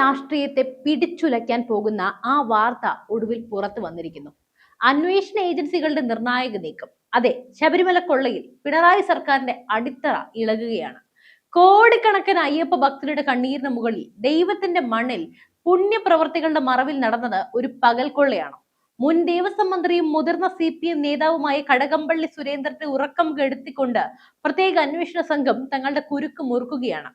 രാഷ്ട്രീയത്തെ പിടിച്ചുലയ്ക്കാൻ പോകുന്ന ആ വാർത്ത ഒടുവിൽ പുറത്തു വന്നിരിക്കുന്നു. അന്വേഷണ ഏജൻസികളുടെ നിർണായക നീക്കം. അതെ ശബരിമല കൊള്ളയിൽ പിണറായി സർക്കാരിന്റെ അടിത്തറ ഇളകുകയാണ്. കോടിക്കണക്കിന് അയ്യപ്പ ഭക്തരുടെ കണ്ണീരിന് മുകളിൽ ദൈവത്തിന്റെ മണ്ണിൽ പുണ്യപ്രവർത്തികളുടെ മറവിൽ നടന്നത് ഒരു പകൽ കൊള്ളയാണ് മുൻ ദേവസ്വം മന്ത്രിയും മുതിർന്ന സി പി എം നേതാവുമായ കടകംപള്ളി സുരേന്ദ്രന്റെ ഉറക്കം കെടുത്തിക്കൊണ്ട് പ്രത്യേക അന്വേഷണ സംഘം തങ്ങളുടെ കുരുക്ക് മുറുക്കുകയാണ്.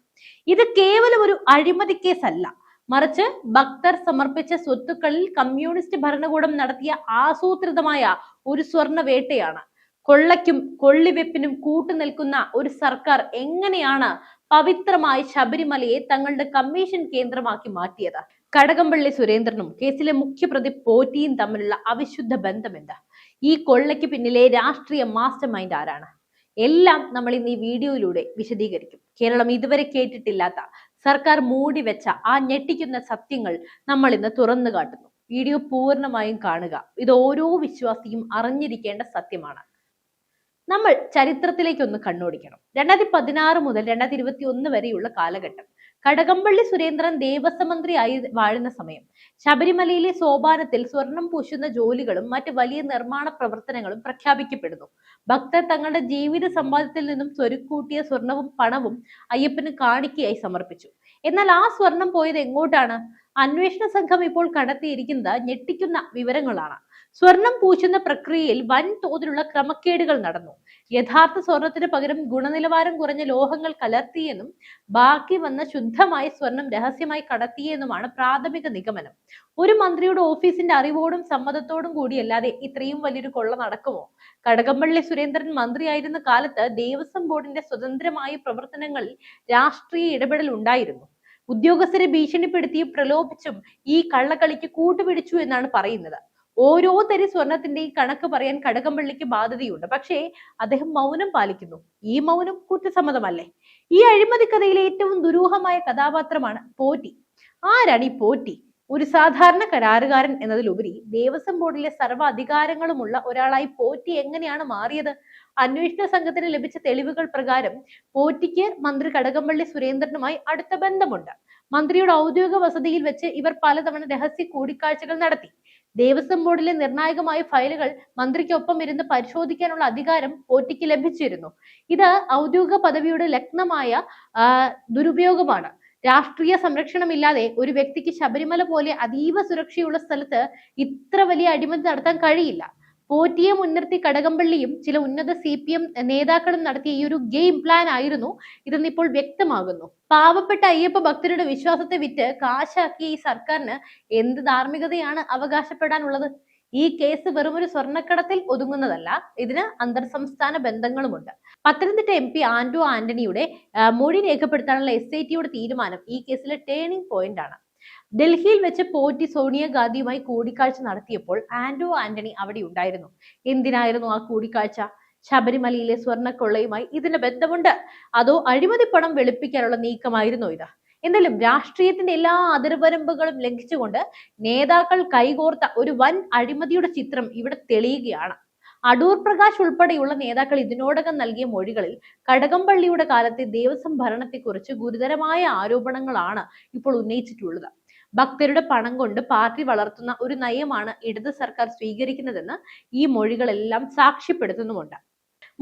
ഇത് കേവലം ഒരു അഴിമതി കേസല്ല. മറിച്ച് ഭക്തർ സമർപ്പിച്ച സ്വത്തുക്കളിൽ കമ്മ്യൂണിസ്റ്റ് ഭരണകൂടം നടത്തിയ ആസൂത്രിതമായ ഒരു സ്വർണ വേട്ടയാണ്. കൊള്ളയ്ക്കും കൊള്ളിവെപ്പിനും കൂട്ടുനിൽക്കുന്ന ഒരു സർക്കാർ എങ്ങനെയാണ് പവിത്രമായി ശബരിമലയെ തങ്ങളുടെ കമ്മീഷൻ കേന്ദ്രമാക്കി മാറ്റിയത്? കടകംപള്ളി സുരേന്ദ്രനും കേസിലെ മുഖ്യപ്രതി പോറ്റിയും തമ്മിലുള്ള അവിശുദ്ധ ബന്ധം എന്താ ഈ കൊള്ളയ്ക്ക് പിന്നിലെ രാഷ്ട്രീയ മാസ്റ്റർ മൈൻഡ് ആരാണ്? എല്ലാം നമ്മൾ ഇന്ന് ഈ വീഡിയോയിലൂടെ വിശദീകരിക്കും. കേരളം ഇതുവരെ കേട്ടിട്ടില്ലാത്ത സർക്കാർ മൂടി വെച്ച ആ ഞെട്ടിക്കുന്ന സത്യങ്ങൾ നമ്മൾ ഇന്ന് തുറന്നു കാട്ടുന്നു. വീഡിയോ പൂർണമായും കാണുക. ഇത് ഓരോ വിശ്വാസിയും അറിഞ്ഞിരിക്കേണ്ട സത്യമാണ്. നമ്മൾ ചരിത്രത്തിലേക്ക് ഒന്ന് കണ്ണോടിക്കണം. രണ്ടായിരത്തി പതിനാറ് മുതൽ രണ്ടായിരത്തി ഇരുപത്തി ഒന്ന് വരെയുള്ള കാലഘട്ടം. കടകംപള്ളി സുരേന്ദ്രൻ ദേവസ്വം മന്ത്രിയായി വാഴുന്ന സമയം. ശബരിമലയിലെ സോപാനത്തിൽ സ്വർണം പൂശുന്ന ജോലികളും മറ്റ് വലിയ നിർമ്മാണ പ്രവർത്തനങ്ങളും പ്രഖ്യാപിക്കപ്പെടുന്നു. ഭക്തർ തങ്ങളുടെ ജീവിത സമ്പാദ്യത്തിൽ നിന്നും സ്വരുക്കൂട്ടിയ സ്വർണവും പണവും അയ്യപ്പന് കാണിക്കയായി സമർപ്പിച്ചു. എന്നാൽ ആ സ്വർണം പോയത് എങ്ങോട്ടാണ്? അന്വേഷണ സംഘം ഇപ്പോൾ കണ്ടെത്തിയിരിക്കുന്നത് ഞെട്ടിക്കുന്ന വിവരങ്ങളാണ്. സ്വർണം പൂശുന്ന പ്രക്രിയയിൽ വൻ തോതിലുള്ള ക്രമക്കേടുകൾ നടന്നു. യഥാർത്ഥ സ്വർണത്തിന് പകരം ഗുണനിലവാരം കുറഞ്ഞ ലോഹങ്ങൾ കലർത്തിയെന്നും ബാക്കി വന്ന ശുദ്ധമായ സ്വർണം രഹസ്യമായി കടത്തിയെന്നുമാണ് പ്രാഥമിക നിഗമനം. ഒരു മന്ത്രിയുടെ ഓഫീസിന്റെ അറിവോടും സമ്മതത്തോടും കൂടിയല്ലാതെ ഇത്രയും വലിയൊരു കൊള്ള നടക്കുമോ? കടകംപള്ളി സുരേന്ദ്രൻ മന്ത്രിയായിരുന്ന കാലത്ത് ദേവസ്വം ബോർഡിന്റെ സ്വതന്ത്രമായ പ്രവർത്തനങ്ങളിൽ രാഷ്ട്രീയ ഇടപെടൽ ഉണ്ടായിരുന്നു. ഉദ്യോഗസ്ഥരെ ഭീഷണിപ്പെടുത്തിയും പ്രലോഭിച്ചും ഈ കള്ളക്കളിക്ക് കൂട്ടുപിടിച്ചു എന്നാണ് പറയുന്നത്. ഓരോ തരി സ്വർണത്തിന്റെയും കണക്ക് പറയാൻ കടകംപള്ളിക്ക് ബാധ്യതയുണ്ട്. പക്ഷേ അദ്ദേഹം മൗനം പാലിക്കുന്നു. ഈ മൗനം കുറ്റസമ്മതമല്ലേ? ഈ അഴിമതി കഥയിലെ ഏറ്റവും ദുരൂഹമായ കഥാപാത്രമാണ് പോറ്റി. ആരാണ് ഈ പോറ്റി? ഒരു സാധാരണ കരാറുകാരൻ എന്നതിലുപരി ദേവസ്വം ബോർഡിലെ സർവ അധികാരങ്ങളുമുള്ള ഒരാളായി പോറ്റി എങ്ങനെയാണ് മാറിയത്? അന്വേഷണ സംഘത്തിന് ലഭിച്ച തെളിവുകൾ പ്രകാരം പോറ്റിക്ക് മന്ത്രി കടകംപള്ളി സുരേന്ദ്രനുമായി അടുത്ത ബന്ധമുണ്ട്. മന്ത്രിയുടെ ഔദ്യോഗിക വസതിയിൽ വെച്ച് ഇവർ പലതവണ രഹസ്യ കൂടിക്കാഴ്ചകൾ നടത്തി. ദേവസ്വം ബോർഡിലെ നിർണായകമായ ഫയലുകൾ മന്ത്രിക്കൊപ്പം ഇരുന്ന് പരിശോധിക്കാനുള്ള അധികാരം പോറ്റിക്ക് ലഭിച്ചിരുന്നു. ഇത് ഔദ്യോഗിക പദവിയുടെ ലഗ്നമായ ദുരുപയോഗമാണ്. രാഷ്ട്രീയ സംരക്ഷണമില്ലാതെ ഒരു വ്യക്തിക്ക് ശബരിമല പോലെ അതീവ സുരക്ഷയുള്ള സ്ഥലത്ത് ഇത്ര വലിയ അഴിമതി നടത്താൻ കഴിയില്ല. പോറ്റിയെ മുൻനിർത്തി കടകംപള്ളിയും ചില ഉന്നത സി പി എം നേതാക്കളും നടത്തിയ ഈ ഒരു ഗെയിം പ്ലാൻ ആയിരുന്നു. ഇതെന്ന് ഇപ്പോൾ വ്യക്തമാകുന്നു. പാവപ്പെട്ട അയ്യപ്പ ഭക്തരുടെ വിശ്വാസത്തെ വിറ്റ് കാശാക്കിയ ഈ സർക്കാരിന് എന്ത് ധാർമ്മികതയാണ് അവകാശപ്പെടാനുള്ളത്? ഈ കേസ് വെറും ഒരു സ്വർണക്കടത്തിൽ ഒതുങ്ങുന്നതല്ല. ഇതിന് അന്തർ സംസ്ഥാന ബന്ധങ്ങളുമുണ്ട്. പത്തനംതിട്ട എം പി ആന്റോ ആന്റണിയുടെ മൊഴി രേഖപ്പെടുത്താനുള്ള എസ് ഐ ടിയുടെ തീരുമാനം ഈ കേസിലെ ടേണിംഗ് പോയിന്റ് ആണ്. ഡൽഹിയിൽ വെച്ച് പോറ്റി സോണിയാഗാന്ധിയുമായി കൂടിക്കാഴ്ച നടത്തിയപ്പോൾ ആന്റോ ആന്റണി അവിടെ ഉണ്ടായിരുന്നു. എന്തിനായിരുന്നു ആ കൂടിക്കാഴ്ച? ശബരിമലയിലെ സ്വർണക്കൊള്ളയുമായി ഇതിന് ബന്ധമുണ്ട്. അതോ അഴിമതി പണം വെളുപ്പിക്കാനുള്ള നീക്കമായിരുന്നോ ഇത്? എന്തായാലും രാഷ്ട്രീയത്തിന്റെ എല്ലാ അതിർവരമ്പുകളും ലംഘിച്ചുകൊണ്ട് നേതാക്കൾ കൈകോർത്ത ഒരു വൻ അഴിമതിയുടെ ചിത്രം ഇവിടെ തെളിയുകയാണ്. അടൂർ പ്രകാശ് ഉൾപ്പെടെയുള്ള നേതാക്കൾ ഇതിനോടകം നൽകിയ മൊഴികളിൽ കടകംപള്ളിയുടെ കാലത്തെ ദേവസ്വം ഭരണത്തെക്കുറിച്ച് ഗുരുതരമായ ആരോപണങ്ങളാണ് ഇപ്പോൾ ഉന്നയിച്ചിട്ടുള്ളത്. ഭക്തരുടെ പണം കൊണ്ട് പാർട്ടി വളർത്തുന്ന ഒരു നയമാണ് ഇടത് സർക്കാർ സ്വീകരിക്കുന്നതെന്ന് ഈ മൊഴികളെല്ലാം സാക്ഷ്യപ്പെടുത്തുന്നുമുണ്ട്.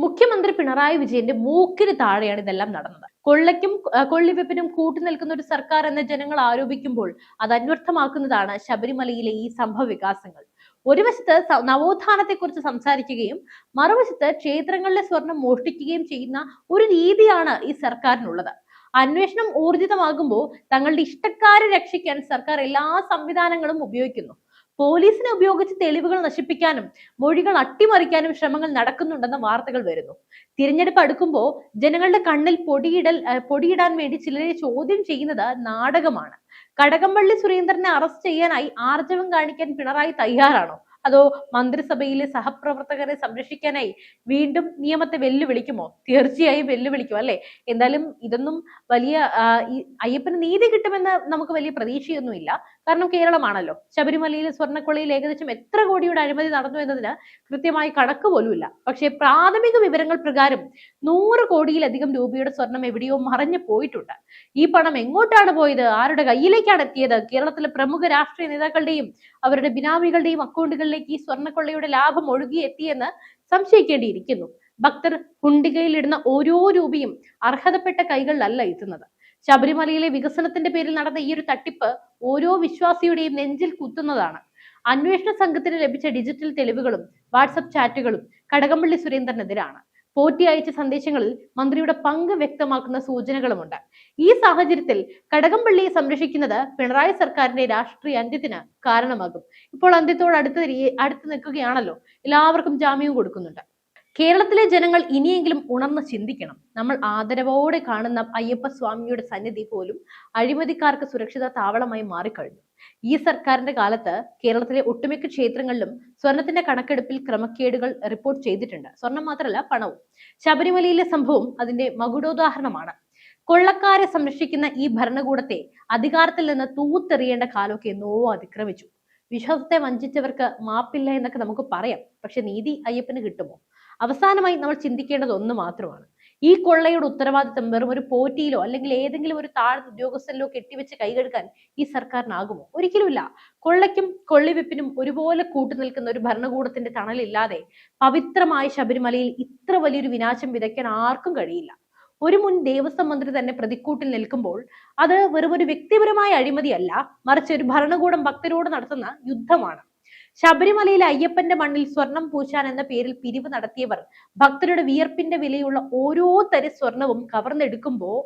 മുഖ്യമന്ത്രി പിണറായി വിജയന്റെ മൂക്കിന് താഴെയാണ് ഇതെല്ലാം നടന്നത്. കൊള്ളയ്ക്കും കൊള്ളിവെപ്പിനും കൂട്ടുനിൽക്കുന്ന ഒരു സർക്കാർ എന്ന് ജനങ്ങൾ ആരോപിക്കുമ്പോൾ അത് അന്വർത്ഥമാക്കുന്നതാണ് ശബരിമലയിലെ ഈ സംഭവ വികാസങ്ങൾ. ഒരു വശത്ത് നവോത്ഥാനത്തെ നവോത്ഥാനത്തെക്കുറിച്ച് സംസാരിക്കുകയും മറുവശത്ത് ക്ഷേത്രങ്ങളിലെ സ്വർണം മോഷ്ടിക്കുകയും ചെയ്യുന്ന ഒരു രീതിയാണ് ഈ സർക്കാരിനുള്ളത്. അന്വേഷണം ഊർജിതമാകുമ്പോൾ തങ്ങളുടെ ഇഷ്ടക്കാരെ രക്ഷിക്കാൻ സർക്കാർ എല്ലാ സംവിധാനങ്ങളും ഉപയോഗിക്കുന്നു. പോലീസിനെ ഉപയോഗിച്ച് തെളിവുകൾ നശിപ്പിക്കാനും മൊഴികൾ അട്ടിമറിക്കാനും ശ്രമങ്ങൾ നടക്കുന്നുണ്ടെന്ന വാർത്തകൾ വരുന്നു. തിരഞ്ഞെടുപ്പ് അടുക്കുമ്പോൾ ജനങ്ങളുടെ കണ്ണിൽ പൊടിയിടൽ പൊടിയിടാൻ വേണ്ടി ചിലരെ ചോദ്യം ചെയ്യുന്നത് നാടകമാണ്. കടകംപള്ളി സുരേന്ദ്രനെ അറസ്റ്റ് ചെയ്യാനായി ആർജവം കാണിക്കാൻ പിണറായി തയ്യാറാണോ? അതോ മന്ത്രിസഭയിലെ സഹപ്രവർത്തകരെ സംരക്ഷിക്കാനായി വീണ്ടും നിയമത്തെ വെല്ലുവിളിക്കുമോ? തീർച്ചയായും വെല്ലുവിളിക്കും അല്ലെ? എന്തായാലും ഇതൊന്നും വലിയ അയ്യപ്പന് നീതി കിട്ടുമെന്ന് നമുക്ക് വലിയ പ്രതീക്ഷയൊന്നുമില്ല. കാരണം കേരളമാണല്ലോ. ശബരിമലയിലെ സ്വർണക്കൊള്ളയിൽ ഏകദേശം എത്ര കോടിയുടെ അഴിമതി നടന്നു എന്നതിന് കൃത്യമായി കണക്ക് പോലുമില്ല. പക്ഷേ പ്രാഥമിക വിവരങ്ങൾ പ്രകാരം നൂറ് കോടിയിലധികം രൂപയുടെ സ്വർണം എവിടെയോ മറഞ്ഞു പോയിട്ടുണ്ട്. ഈ പണം എങ്ങോട്ടാണ് പോയത്? ആരുടെ കയ്യിലേക്കാണ് എത്തിയത്? കേരളത്തിലെ പ്രമുഖ രാഷ്ട്രീയ നേതാക്കളുടെയും അവരുടെ ബിനാമികളുടെയും അക്കൗണ്ടുകളിലേക്ക് ഈ സ്വർണക്കൊള്ളയുടെ ലാഭം ഒഴുകി എത്തിയെന്ന് സംശയിക്കേണ്ടിയിരിക്കുന്നു. ഭക്തർ കുണ്ടികയിലിടുന്ന ഓരോ രൂപയും അർഹതപ്പെട്ട കൈകളിലല്ല എത്തുന്നത്. ശബരിമലയിലെ വികസനത്തിന്റെ പേരിൽ നടന്ന ഈ ഒരു തട്ടിപ്പ് ഓരോ വിശ്വാസിയുടെയും നെഞ്ചിൽ കുത്തുന്നതാണ്. അന്വേഷണ സംഘത്തിന് ലഭിച്ച ഡിജിറ്റൽ തെളിവുകളും വാട്സപ്പ് ചാറ്റുകളും കടകംപള്ളി സുരേന്ദ്രനെതിരാണ്. പോറ്റി അയച്ച സന്ദേശങ്ങളിൽ മന്ത്രിയുടെ പങ്ക് വ്യക്തമാക്കുന്ന സൂചനകളുമുണ്ട്. ഈ സാഹചര്യത്തിൽ കടകംപള്ളിയെ സംരക്ഷിക്കുന്നത് പിണറായി സർക്കാരിന്റെ രാഷ്ട്രീയ അന്ത്യത്തിന് കാരണമാകും. ഇപ്പോൾ അന്ത്യത്തോട് അടുത്ത് അടുത്ത് നിൽക്കുകയാണല്ലോ. എല്ലാവർക്കും ജാമ്യവും കൊടുക്കുന്നുണ്ട്. കേരളത്തിലെ ജനങ്ങൾ ഇനിയെങ്കിലും ഉണർന്ന് ചിന്തിക്കണം. നമ്മൾ ആദരവോടെ കാണുന്ന അയ്യപ്പ സ്വാമിയുടെ സന്നിധി പോലും അഴിമതിക്കാർക്ക് സുരക്ഷിത താവളമായി മാറിക്കഴിഞ്ഞു. ഈ സർക്കാരിന്റെ കാലത്ത് കേരളത്തിലെ ഒട്ടുമിക്ക ക്ഷേത്രങ്ങളിലും സ്വർണത്തിന്റെ കണക്കെടുപ്പിൽ ക്രമക്കേടുകൾ റിപ്പോർട്ട് ചെയ്തിട്ടുണ്ട്. സ്വർണം മാത്രമല്ല പണവും. ശബരിമലയിലെ സംഭവം അതിന്റെ മകുടോദാഹരണമാണ്. കൊള്ളക്കാരെ സംരക്ഷിക്കുന്ന ഈ ഭരണകൂടത്തെ അധികാരത്തിൽ നിന്ന് തൂത്തെറിയേണ്ട കാലമൊക്കെ എന്നോ അതിക്രമിച്ചു. വിശ്വാസത്തെ വഞ്ചിച്ചവർക്ക് മാപ്പില്ല എന്നൊക്കെ നമുക്ക് പറയാം. പക്ഷെ നീതി അയ്യപ്പന് കിട്ടുമോ? അവസാനമായി നമ്മൾ ചിന്തിക്കേണ്ടത് ഒന്ന് മാത്രമാണ്. ഈ കൊള്ളയുടെ ഉത്തരവാദിത്തം വെറും ഒരു പോറ്റിയിലോ അല്ലെങ്കിൽ ഏതെങ്കിലും ഒരു താഴ്ന്ന ഉദ്യോഗസ്ഥരിലോ കെട്ടിവെച്ച് കൈകെടുക്കാൻ ഈ സർക്കാരിനാകുമോ? ഒരിക്കലുമില്ല. കൊള്ളയ്ക്കും കൊള്ളിവെപ്പിനും ഒരുപോലെ കൂട്ടുനിൽക്കുന്ന ഒരു ഭരണകൂടത്തിന്റെ തണലില്ലാതെ പവിത്രമായ ശബരിമലയിൽ ഇത്ര വലിയൊരു വിനാശം വിതയ്ക്കാൻ ആർക്കും കഴിയില്ല. ഒരു മുൻ ദേവസ്വം മന്ത്രി തന്നെ പ്രതിക്കൂട്ടിൽ നിൽക്കുമ്പോൾ അത് വെറും ഒരു വ്യക്തിപരമായ അഴിമതിയല്ല മറിച്ച് ഒരു ഭരണകൂടം ഭക്തരോട് നടത്തുന്ന യുദ്ധമാണ്. ശബരിമലയിലെ അയ്യപ്പന്റെ മണ്ണിൽ സ്വർണം പൂശാൻ എന്ന പേരിൽ പിരിവ് നടത്തിയവർ ഭക്തരുടെ വിയർപ്പിന്റെ വിലയുള്ള ഓരോ തരി സ്വർണവും കവർന്നെടുക്കുമ്പോൾ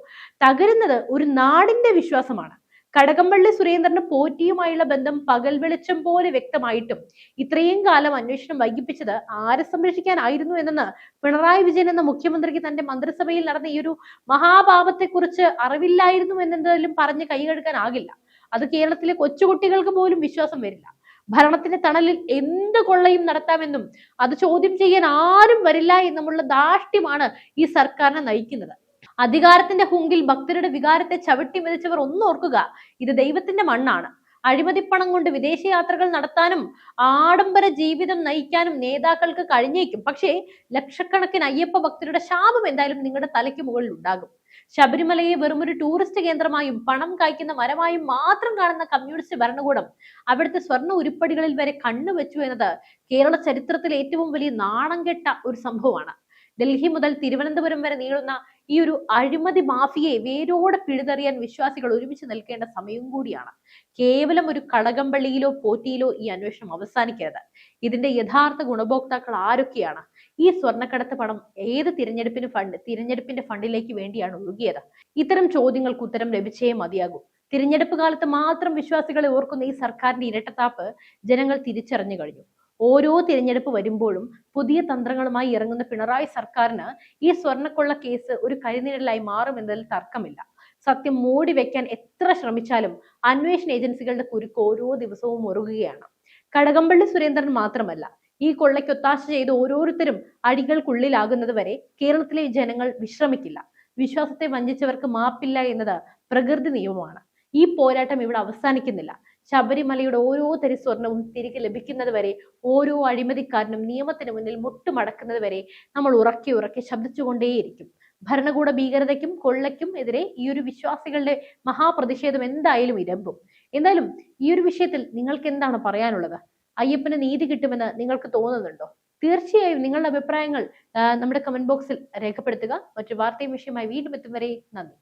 തകരുന്നത് ഒരു നാടിന്റെ വിശ്വാസമാണ്. കടകംപള്ളി സുരേന്ദ്രന് പോറ്റിയുമായുള്ള ബന്ധം പകൽ വെളിച്ചം പോലെ വ്യക്തമായിട്ടും ഇത്രയും കാലം അന്വേഷണം വൈകിപ്പിച്ചത് ആരെ സംരക്ഷിക്കാനായിരുന്നു എന്നെന്ന് പിണറായി വിജയൻ എന്ന മുഖ്യമന്ത്രിക്ക് തന്റെ മന്ത്രിസഭയിൽ നടന്ന ഈ ഒരു മഹാപാപത്തെക്കുറിച്ച് അറിവില്ലായിരുന്നു എന്നെന്തെങ്കിലും പറഞ്ഞ് കൈകഴുകാനാകില്ല അത് കേരളത്തിലെ കൊച്ചുകുട്ടികൾക്ക് പോലും വിശ്വാസം വരില്ല. ഭരണത്തിന്റെ തണലിൽ എന്ത് കൊള്ളയും നടത്താമെന്നും അത് ചോദ്യം ചെയ്യാൻ ആരും വരില്ല എന്നുമുള്ള ധാഷ്ട്യമാണ് ഈ സർക്കാരിനെ നയിക്കുന്നത്. അധികാരത്തിന്റെ ഹുങ്കിൽ ഭക്തരുടെ വികാരത്തെ ചവിട്ടി മെതിച്ചവർ ഒന്നോർക്കുക ഇത് ദൈവത്തിന്റെ മണ്ണാണ്. അഴിമതിപ്പണം കൊണ്ട് വിദേശയാത്രകൾ നടത്താനും ആഡംബര ജീവിതം നയിക്കാനും നേതാക്കൾക്ക് കഴിഞ്ഞേക്കും. പക്ഷേ ലക്ഷക്കണക്കിന് അയ്യപ്പ ഭക്തരുടെ ശാപം എന്തായാലും നിങ്ങളുടെ തലയ്ക്ക് മുകളിൽ ഉണ്ടാകും. ശബരിമലയെ വെറുമൊരു ടൂറിസ്റ്റ് കേന്ദ്രമായും പണം കായ്ക്കുന്ന മരമായും മാത്രം കാണുന്ന കമ്മ്യൂണിസ്റ്റ് ഭരണകൂടം അവിടുത്തെ സ്വർണ ഉരുപ്പടികളിൽ വരെ കണ്ണുവെച്ചു എന്നത് കേരള ചരിത്രത്തിലെ ഏറ്റവും വലിയ നാണം കെട്ട ഒരു സംഭവമാണ്. ഡൽഹി മുതൽ തിരുവനന്തപുരം വരെ നീളുന്ന ഈ ഒരു അഴിമതി മാഫിയെ വേരോടെ പിഴുതെറിയാൻ വിശ്വാസികൾ ഒരുമിച്ച് നിൽക്കേണ്ട സമയം കൂടിയാണ്. കേവലം ഒരു കടകമ്പള്ളിയിലോ പോറ്റിയിലോ ഈ അന്വേഷണം അവസാനിക്കരുത്. ഇതിന്റെ യഥാർത്ഥ ഗുണഭോക്താക്കൾ ആരൊക്കെയാണ്? ഈ സ്വർണക്കടത്ത് പണം ഏത് തിരഞ്ഞെടുപ്പിന് ഫണ്ട് തിരഞ്ഞെടുപ്പിന്റെ ഫണ്ടിലേക്ക് വേണ്ടിയാണ് ഒഴുകിയത്? ഇത്തരം ചോദ്യങ്ങൾക്ക് ഉത്തരം ലഭിച്ചേ മതിയാകൂ. തിരഞ്ഞെടുപ്പ് കാലത്ത് മാത്രം വിശ്വാസികളെ ഓർക്കുന്ന ഈ സർക്കാരിന്റെ ഇരട്ടത്താപ്പ് ജനങ്ങൾ തിരിച്ചറിഞ്ഞു കഴിഞ്ഞു. ഓരോ തിരഞ്ഞെടുപ്പ് വരുമ്പോഴും പുതിയ തന്ത്രങ്ങളുമായി ഇറങ്ങുന്ന പിണറായി സർക്കാരിന് ഈ സ്വർണക്കൊള്ള കേസ് ഒരു കരിനിഴലായി മാറുമെന്നതിൽ തർക്കമില്ല. സത്യം മൂടി വെക്കാൻ എത്ര ശ്രമിച്ചാലും അന്വേഷണ ഏജൻസികളുടെ കുരുക്ക് ഓരോ ദിവസവും മുറുകുകയാണ്. കടകംപള്ളി സുരേന്ദ്രൻ മാത്രമല്ല ഈ കൊള്ളയ്ക്ക് ഒത്താശ ചെയ്ത് ഓരോരുത്തരും അടികൾക്കുള്ളിലാകുന്നത് വരെ കേരളത്തിലെ ജനങ്ങൾ വിശ്രമിക്കില്ല. വിശ്വാസത്തെ വഞ്ചിച്ചവർക്ക് മാപ്പില്ല എന്നത് പ്രകൃതി നിയമമാണ്. ഈ പോരാട്ടം ഇവിടെ അവസാനിക്കുന്നില്ല. ശബരിമലയുടെ ഓരോ തരി സ്വർണവും തിരികെ ലഭിക്കുന്നത് വരെ ഓരോ അഴിമതിക്കാരനും നിയമത്തിന് മുന്നിൽ മുട്ടുമടക്കുന്നത് വരെ നമ്മൾ ഉറക്കി ഉറക്കി ശബ്ദിച്ചുകൊണ്ടേയിരിക്കും. ഭരണകൂട ഭീകരതയ്ക്കും കൊള്ളയ്ക്കും എതിരെ ഈ ഒരു വിശ്വാസികളുടെ മഹാപ്രതിഷേധം എന്തായാലും ഇരമ്പും. എന്തായാലും ഈ ഒരു വിഷയത്തിൽ നിങ്ങൾക്ക് എന്താണ് പറയാനുള്ളത്? അയ്യപ്പന് നീതി കിട്ടുമെന്ന് നിങ്ങൾക്ക് തോന്നുന്നുണ്ടോ? തീർച്ചയായും നിങ്ങളുടെ അഭിപ്രായങ്ങൾ നമ്മുടെ കമന്റ് ബോക്സിൽ രേഖപ്പെടുത്തുക. മറ്റു വാർത്തയും വിഷയമായി വീണ്ടും എത്തും വരെ നന്ദി.